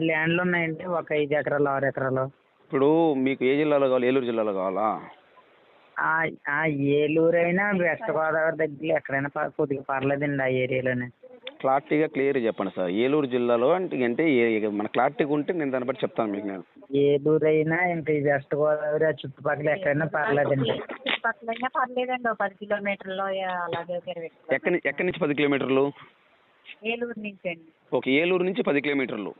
ల్యాండ్లు ఉన్నాయండి. ఒక ఐదు ఎకరాలు ఆరు ఎకరాలు. ఇప్పుడు మీకు ఏ జిల్లాలో కావాలి? ఏలూరు జిల్లాలో కావాలా? ఆ ఆ ఏలూరు అయినా వెస్ట్ గోదావరి దగ్గర ఎక్కడైనా ప- కొద్దిగా పర్లేదండి ఆ ఏరియాలోనే. క్లారిటీగా క్లియర్ చెప్పండి సార్. ఏలూరు జిల్లాలో అంటే అంటే ఏ- మన క్లారిటీగా ఉంటే నేను దాన్ని బట్టి చెప్తాను మీకు నేను. ఏలూరు అయినా ఇంకా ఈ వెస్ట్ గోదావరి ఆ చుట్టుపక్కల ఎక్కడైనా పర్లేదండి. చుట్టుపక్కలైనా పర్లేదండి. ఓ పది కిలోమీటర్లు అలాగే ఒక ఇరవై ఎక్కడి నుంచి ఎక్కడి నుంచి పది కిలోమీటర్లు? ఏలూరు నుంచి అండి ఓకే ఏలూరు నుంచి పది కిలోమీటర్లు.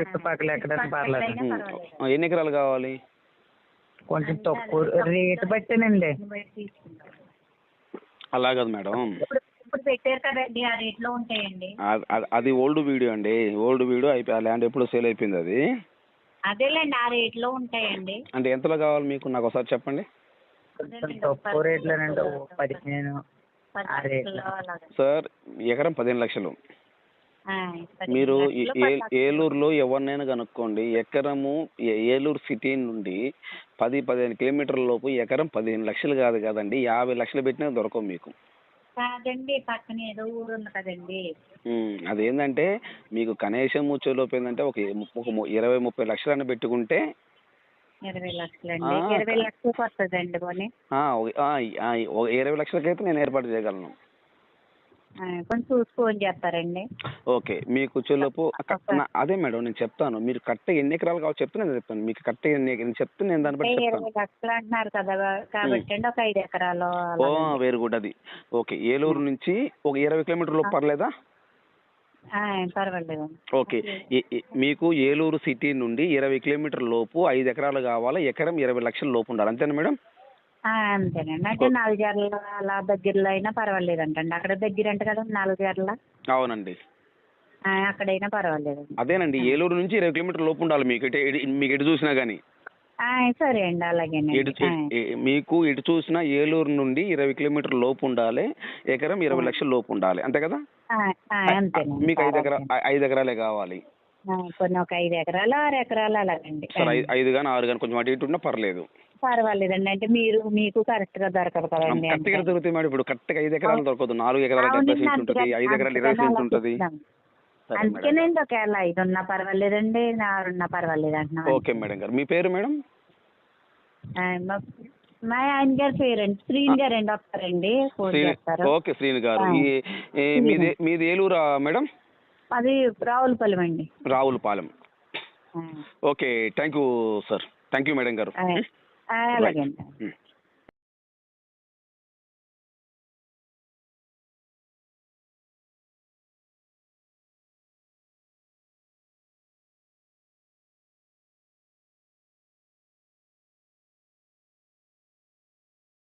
చుట్టుపక్కల ఎక్కడైనా పర్లేదు? ఎన్ని ఎకరాలు కావాలి? కొంచెం తక్కువ రేటు బట్టేనండి అలా కాదు మేడం. ఇప్పుడు ఇప్పుడు పెట్టారు కదండి ఆ రేట్లో ఉంటాయండి. అ- అ- అది ఓల్డ్ వీడియో అండి. ఓల్డ్ వీడియో అయిపోయి ఆ ల్యాండ్ ఎప్పుడు సేల్ అయిపోయింది అది. అదేలేండి ఆ రేట్లో ఉంటాయండి. అంటే ఎంతలో కావాలి మీకు? నాకు ఒకసారి చెప్పండి. తక్కువ రేట్లోనండి పదిహేను సార్ ఎకరం పదిహేను లక్షలు. మీరు లక్షలు, ఏ- లక్షలు. ఏలూరులో ఎవరినైనా కనుక్కోండి ఎకరము ఏ- ఏలూరు సిటీ నుండి పది పదిహేను కిలోమీటర్ల లోపు ఎకరం పదిహేను లక్షలు కాదు కదండి యాభై లక్షలు పెట్టినా దొరకవు మీకు. కాదండి పక్కన ఏదో ఊరు ఉంది కదండి ఉమ్, అదేంటంటే మీకు కనీసం వచ్చేలోపు ఏంటంటే ఒక ఒక ము- ఇరవై ముప్పై లక్షలైనా పెట్టుకుంటే ఇరవై లక్షలండి. ఆ, ఇరవై లక్షలకు వస్తుందండి పోనీ. ఆ, ఒక- ఆ, ఆ, ఒక ఇరవై లక్షలకైతే నేను ఏర్పాటు చేయగలను. కొంచెం చూసి ఫోన్ చేస్తారండి. ఓకే మీకు వచ్చేలోపు నా- అదే మేడం నేను చెప్తాను. మీరు కరెక్ట్గా ఎన్ని ఎకరాలు కావాలి చెప్తే నేను చెప్తాను. మీకు కరెక్ట్గా ఎన్ని ఎన్ని చెప్తే నేను దాన్ని అంటే బట్టి చెప్తాను. ఇరవై లక్షలు అంటున్నారు కదా కాబట్టి అండి ఒక ఐదు ఎకరాలు ఓ. వెరీ గుడ్ అది. ఓకే ఏలూరు నుంచి ఒక ఇరవై కిలోమీటర్లు పర్లేదా? ఆ, పర్వాలేదు. ఓకే. ఏ- ఏ- మీకు ఏలూరు సిటీ నుండి ఇరవై కిలోమీటర్ల లోపు ఐదు ఎకరాలు కావాలా ఎకరం ఇరవై లక్షల లోపు ఉండాలి. అంతేనా మేడం? అంతేనండి. అంటే నాలుగు జర్ల అలా దగ్గరలో అయినా పర్వాలేదు అంటండి అక్కడ దగ్గర అంట కదా నాలుగు జర్ల అవునండి. అక్కడైనా పర్వాలేదు అదేనండి. ఏలూరు నుంచి ఇరవై కిలోమీటర్ల లోపు ఉండాలి మీకు. మీకు ఎటు చూసినా కానీ సరే అండి. ఏ- మీకు ఎటు చూసినా ఏలూరు నుండి ఇరవై కిలోమీటర్ల లోపు ఉండాలి. ఎకరం ఇరవై లక్షల లోపు ఉండాలి. అంతే కదా? మీకు ఐదు ఎకరా ఐదు ఎకరాలే కావాలి. కొన్ని ఒక ఐదు ఎకరాలు ఆరు ఎకరాలు అలాగండి. ఐదు కానీ ఆరు కానీ కొంచెం అటు ఇటు ఉన్నా పర్లేదు. పర్వాలేదండి. అంటే మీరు మీకు కరెక్ట్గా దొరకదు కదండి కరెక్ట్గా అంటే. దొరుకుతాయి మేడం. ఇప్పుడు కరెక్ట్గా ఐదు ఎకరాలు దొరకదు నాలుగు ఎకరాలు డెబ్బై సెంట్లు ఉంటుంది ఐదు ఎకరాలు ఇరవై సెంట్లు ఉంటుంది. అందుకేనండి ఒకవేళ ఐదు ఉన్నా పర్వాలేదండి ఆరున్నా పర్వాలేదు అంటున్నాం ఓకే మేడం గారు. మీ పేరు మేడం? మా- ఆయన గారి పేరండి శ్రీని గారు అండి వస్తారండి ఫోన్ చేస్తారు. ఓకే శ్రీని గారు. మీది మీది ఏలూరా మేడం? అది రావులపల్లి అండి. Ravulapalem. Okay thank you sir. Thank you madam గారు. అలాగే అండి ఉమ్.